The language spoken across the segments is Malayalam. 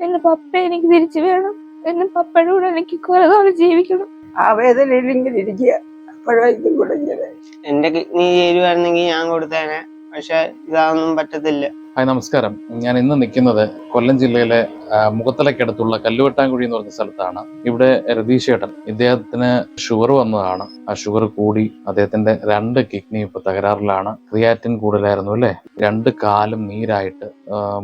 എന്റെ പപ്പ എനിക്ക് തിരിച്ചു വേണം. എന്റെ പപ്പയുടെ കൂടെ എനിക്ക് കുറെ നാൾ ജീവിക്കണം. ആ വേദന ഇല്ലെങ്കിൽ ഇരിക്കുക. അപ്പോഴായിരിക്കും കൂടെ ഇങ്ങനെ. എന്റെ കിഡ്നി ചേരുവായിരുന്നെങ്കിൽ ഞാൻ കൊടുത്തേനെ. പക്ഷെ ഇതൊന്നും പറ്റത്തില്ല. ഹായ് നമസ്കാരം. ഞാൻ ഇന്ന് നിൽക്കുന്നത് കൊല്ലം ജില്ലയിലെ മുഖത്തലക്കടുത്തുള്ള കല്ലുവെട്ടാൻകുഴി എന്ന് പറഞ്ഞ സ്ഥലത്താണ്. ഇവിടെ രതീഷ് ചേട്ടൻ ഇദ്ദേഹത്തിന് ഷുഗർ വന്നതാണ്. ആ ഷുഗർ കൂടി അദ്ദേഹത്തിന്റെ രണ്ട് കിഡ്നി ഇപ്പൊ തകരാറിലാണ്. ക്രിയാറ്റിൻ കൂടുതലായിരുന്നു അല്ലേ? രണ്ട് കാലും നീരായിട്ട്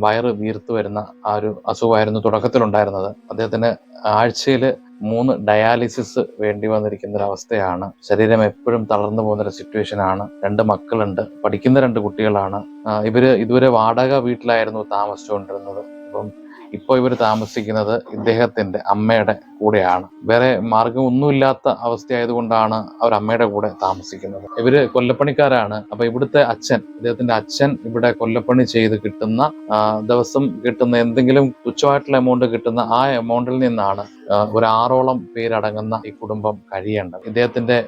വയറ് വീർത്തു വരുന്ന ആ ഒരു അസുഖമായിരുന്നു തുടക്കത്തിലുണ്ടായിരുന്നത്. അദ്ദേഹത്തിന് ആഴ്ചയിൽ മൂന്ന് ഡയാലിസിസ് വേണ്ടി വന്നിരിക്കുന്ന ഒരു അവസ്ഥയാണ് ശരീരം എപ്പോഴും തളർന്നു പോകുന്ന ഒരു സിറ്റുവേഷൻ ആണ്. രണ്ട് മക്കളുണ്ട്. പഠിക്കുന്ന രണ്ട് കുട്ടികളാണ്. ഇവർ ഇതുവരെ വാടക വീട്ടിലായിരുന്നു താമസിച്ചുകൊണ്ടിരുന്നത്. അപ്പം ഇപ്പോൾ ഇവർ താമസിക്കുന്നത് ഇദ്ദേഹത്തിന്റെ അമ്മയുടെ കൂടെയാണ്. വേറെ മാർഗം ഒന്നുമില്ലാത്ത അവസ്ഥയായതുകൊണ്ടാണ് അവർ അമ്മയുടെ കൂടെ താമസിക്കുന്നത്. ഇവർ കൊല്ലപ്പണിക്കാരാണ്. അപ്പൊ ഇവിടുത്തെ അച്ഛൻ ഇദ്ദേഹത്തിന്റെ അച്ഛൻ ഇവിടെ കൊല്ലപ്പണി ചെയ്ത് കിട്ടുന്ന ദിവസം കിട്ടുന്ന എന്തെങ്കിലും തുച്ഛമായിട്ടുള്ള എമൗണ്ട് കിട്ടുന്ന ആ എമൗണ്ടിൽ നിന്നാണ് ഒരു ആറോളം പേരടങ്ങുന്ന ഈ കുടുംബം കഴിയേണ്ടത്. ഇദ്ദേഹത്തിന്റെ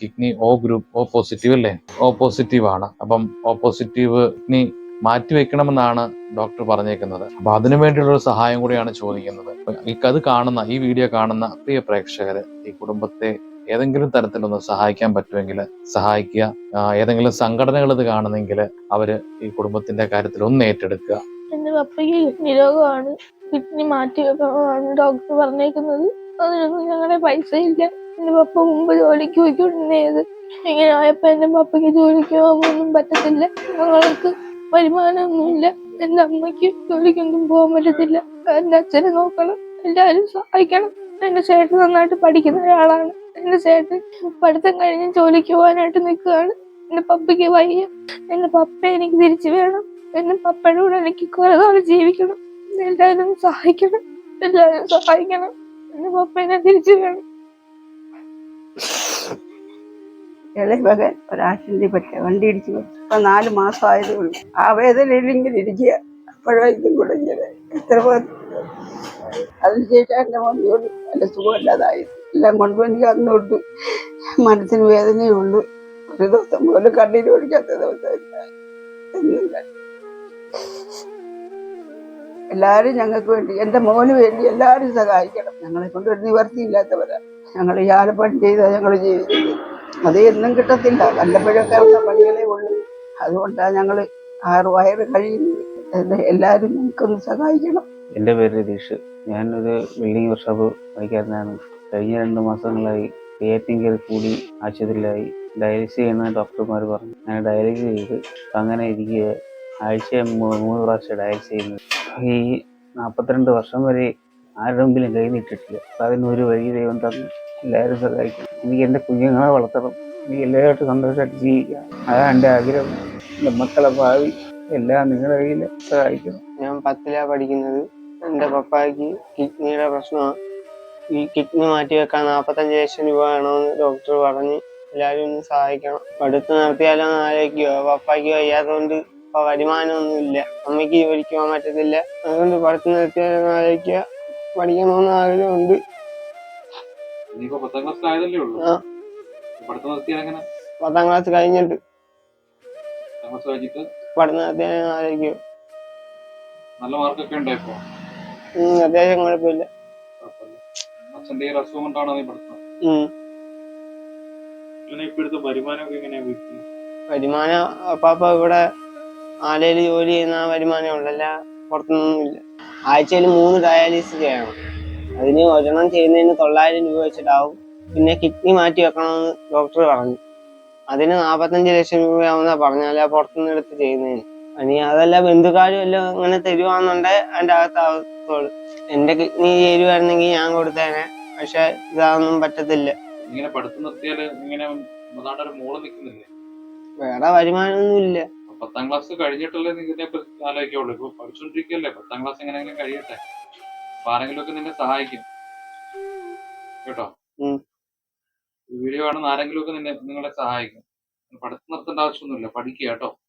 kidney O group O positive അല്ലേ? ഓ പോസിറ്റീവ് ആണ്. അപ്പം ഓ പോസിറ്റീവ് കിഡ്നി മാറ്റി വെക്കണമെന്നാണ് ഡോക്ടർ പറഞ്ഞേക്കുന്നത്. അപ്പൊ അതിനു വേണ്ടിയുള്ള ഒരു സഹായം കൂടിയാണ് ചോദിക്കുന്നത്. അത് കാണുന്ന ഈ വീഡിയോ കാണുന്ന പ്രിയ പ്രേക്ഷകര് ഈ കുടുംബത്തെ ഏതെങ്കിലും തരത്തിലൊന്ന് സഹായിക്കാൻ പറ്റുമെങ്കിൽ സഹായിക്കുക. ഏതെങ്കിലും സംഘടനകൾ ഇത് കാണുന്നെങ്കിൽ അവർ ഈ കുടുംബത്തിന്റെ കാര്യത്തിൽ ഒന്ന് ഏറ്റെടുക്കുക. എന്റെ പപ്പയ്ക്ക് കിഡ്നി രോഗമാണ്. കിഡ്നി മാറ്റി വെക്കണമെന്നാണ് ഡോക്ടർ പറഞ്ഞേക്കുന്നത്. അതിനൊന്നും ഞങ്ങളുടെ പൈസ ഇല്ല. എന്റെ പപ്പ മുമ്പ് ജോലിക്ക് പോയിക്കൊണ്ടിരുന്നത്. ഇങ്ങനെ ആയപ്പോ എന്റെ പപ്പയ്ക്ക് ജോലിക്ക് പോകാനൊന്നും പറ്റത്തില്ല. ഞങ്ങൾക്ക് വരുമാനമൊന്നുമില്ല. എന്റെ അമ്മയ്ക്ക് ജോലിക്കൊന്നും പോകാൻ പറ്റത്തില്ല. എന്റെ അച്ഛനെ നോക്കണം. എല്ലാവരും സഹായിക്കണം. എന്റെ ചേട്ടൻ നന്നായിട്ട് പഠിക്കുന്ന ഒരാളാണ്. എന്റെ ചേട്ടൻ പഠിത്തം കഴിഞ്ഞ് ജോലിക്ക് പോകാനായിട്ട് നിൽക്കുകയാണ്. എന്റെ പപ്പയ്ക്ക് വയ്യ. എന്റെ പപ്പ എനിക്ക് തിരിച്ചു വേണം. എന്റെ പപ്പയുടെ കൂടെ എനിക്ക് കുറെ നാൾ ജീവിക്കണം. എല്ലാവരും സഹായിക്കണം. എല്ലാവരും സഹായിക്കണം. എന്റെ പപ്പ എന്നെ തിരിച്ചു വേണം. ഇളയ മകൻ ഒരു പറ്റ വണ്ടി ഇടിച്ചു പോയി. ഇപ്പൊ നാല് മാസം ആയതേ ഉള്ളൂ. ആ വേദന ഇങ്ങനെ ഇരിക്കുക അപ്പോഴായിരിക്കും കൂടെ ഇങ്ങനെ എത്ര അതിന് അതിനുശേഷം എന്റെ മോൻ എന്റെ സുഖമില്ലാതായി. എല്ലാം കൊണ്ടുപോയി എനിക്ക് അന്ന് തൊട്ട് മനസ്സിന് വേദനയേ ഉള്ളൂ. ഒരു ദിവസം പോലും കണ്ണീര് ഒഴിക്കാത്ത ദിവസമില്ല എല്ലാരും ഞങ്ങൾക്ക് വേണ്ടി എന്റെ മോന് വേണ്ടി എല്ലാരും സഹായിക്കണം. ഞങ്ങളെ കൊണ്ട് ഒരു നിവർത്തിയില്ലാത്തവരാ ഞങ്ങൾ ഈ ആലപ്പണി ചെയ്താൽ ഞങ്ങൾ ജീവിക്കുന്നത് അത് എന്നും കിട്ടത്തില്ല. വല്ലപ്പോഴൊക്കെ പണികളേ ഉള്ളൂ. അതുകൊണ്ടാണ് ഞങ്ങൾ ആറ് വയറ് കഴിയുന്നത് എല്ലാവരും നമുക്കൊന്ന് സഹായിക്കണം. എന്റെ പേര് രതീഷ്. ഞാനൊരു ബിൽഡിംഗ് വർക്ക്ഷോപ്പ് പണിക്കാരനാണ് കഴിഞ്ഞ രണ്ട് മാസങ്ങളായി ക്രിയേറ്റിംഗ് കയറി കൂടി ആശുപത്രിയിലായി. ഡയാലിസിസ് ചെയ്യുന്ന ഡോക്ടർമാർ പറഞ്ഞു. ഞാൻ ഡയാലിസിസ് ചെയ്ത് അങ്ങനെ ഇരിക്കുക ആഴ്ച മൂന്ന് പ്രാവശ്യം ഡയാലിസിസ് ചെയ്യുന്നത്. ഈ നാൽപ്പത്തിരണ്ട് വർഷം വരെ ആരുടെ മുമ്പിലും കൈ നീട്ടിട്ടില്ല അപ്പം അതിനൊരു വഴി ദൈവം തന്നു. എല്ലാവരും സഹായിക്കും. എനിക്ക് എന്റെ കുഞ്ഞുങ്ങളെ വളർത്തണം. എനിക്ക് എല്ലാവരും സന്തോഷമായിട്ട് ജീവിക്കാം. അതാണ് എന്റെ ആഗ്രഹം. മക്കളെ ഭാവി എല്ലാം നിങ്ങളുടെ കയ്യിൽ സഹായിക്കണം. ഞാൻ പത്തിലാ പഠിക്കുന്നത്. എന്റെ പപ്പായ്ക്ക് കിഡ്നിയുടെ പ്രശ്നമാണ് ഈ കിഡ്നി മാറ്റി വെക്കാൻ നാപ്പത്തഞ്ച് ലക്ഷം രൂപ വേണമെന്ന് ഡോക്ടർ പറഞ്ഞ് എല്ലാവരും ഒന്ന് സഹായിക്കണം. പഠിത്തം നിർത്തിയാലോ എന്ന് ആലോചിക്കുക പപ്പായ്ക്ക് വയ്യാത്തതുകൊണ്ട് ഇപ്പൊ വരുമാനമൊന്നും ഇല്ല അമ്മയ്ക്ക് ജോലിക്ക് പോകാൻ പറ്റത്തില്ല. അതുകൊണ്ട് പഠിത്തം നിർത്തിയാലോ എന്ന് ആലോചിക്കുക. പഠിക്കണമെന്ന് ആഗ്രഹമുണ്ട്. പത്താം ക്ലാസ് കഴിഞ്ഞിട്ട്. ക്ലാസ് കഴിഞ്ഞിട്ട് നല്ല മാർക്കൊക്കെ അത്യാവശ്യം കുഴപ്പമില്ല. അച്ഛന്റെ ഈ ഒരു അസുഖം കൊണ്ടാണോ നീ പഠിത്തം? ഉം. ഇപ്പോഴത്തെ വരുമാനമൊക്കെ എങ്ങനെയാ വീട്ടിൽ വരുമാനം അപ്പാപ്പ ഇവിടെ ആലയിൽ ജോലി ചെയ്യുന്ന ആ വരുമാനം ഉള്ളല്ല പുറത്തൊന്നുമില്ല ആഴ്ചയിൽ മൂന്ന് ഡയാലിസിസ് ചെയ്യണം. അതിന് ഒരെണ്ണം ചെയ്യുന്നതിന് തൊള്ളായിരം രൂപ വെച്ചിട്ടാവും. പിന്നെ കിഡ്നി മാറ്റി വെക്കണമെന്ന് ഡോക്ടർ പറഞ്ഞു. അതിന് നാപ്പത്തഞ്ച് ലക്ഷം രൂപയാവുന്ന പറഞ്ഞാലേ പുറത്തുനിന്ന് എടുത്ത് ചെയ്യുന്നതിന്. ഇനി അതല്ല ബന്ധുക്കാരും എല്ലാം ഇങ്ങനെ തരുവാന്നുണ്ടെ അതിന്റെ അകത്താകത്തോളൂ എന്റെ കിഡ്നി ചേരുവായിരുന്നെങ്കിൽ ഞാൻ കൊടുത്തേനെ. പക്ഷെ ഇതൊന്നും പറ്റത്തില്ല. ഇങ്ങനെ പഠിത്തം നിർത്തിയാൽ ഇങ്ങനെ ഒരു മോൾ നിൽക്കുന്നില്ലേ വേറെ വരുമാനമൊന്നും ഇല്ല പത്താം ക്ലാസ് കഴിഞ്ഞിട്ടല്ലേ ഇതിനെ ആലോചിക്കുള്ളൂ. ഇപ്പൊ പഠിച്ചോണ്ടിരിക്കല്ലേ? പത്താം ക്ലാസ് എങ്ങനെയെങ്കിലും കഴിയട്ടെ. അപ്പൊ ആരെങ്കിലും ഒക്കെ നിന്നെ സഹായിക്കും. കേട്ടോ? വീഡിയോ കാണുന്ന ആരെങ്കിലും ഒക്കെ നിന്നെ നിങ്ങളെ സഹായിക്കും. പഠിത്തം നിർത്തേണ്ട ആവശ്യമൊന്നുമില്ല. പഠിക്കുക കേട്ടോ.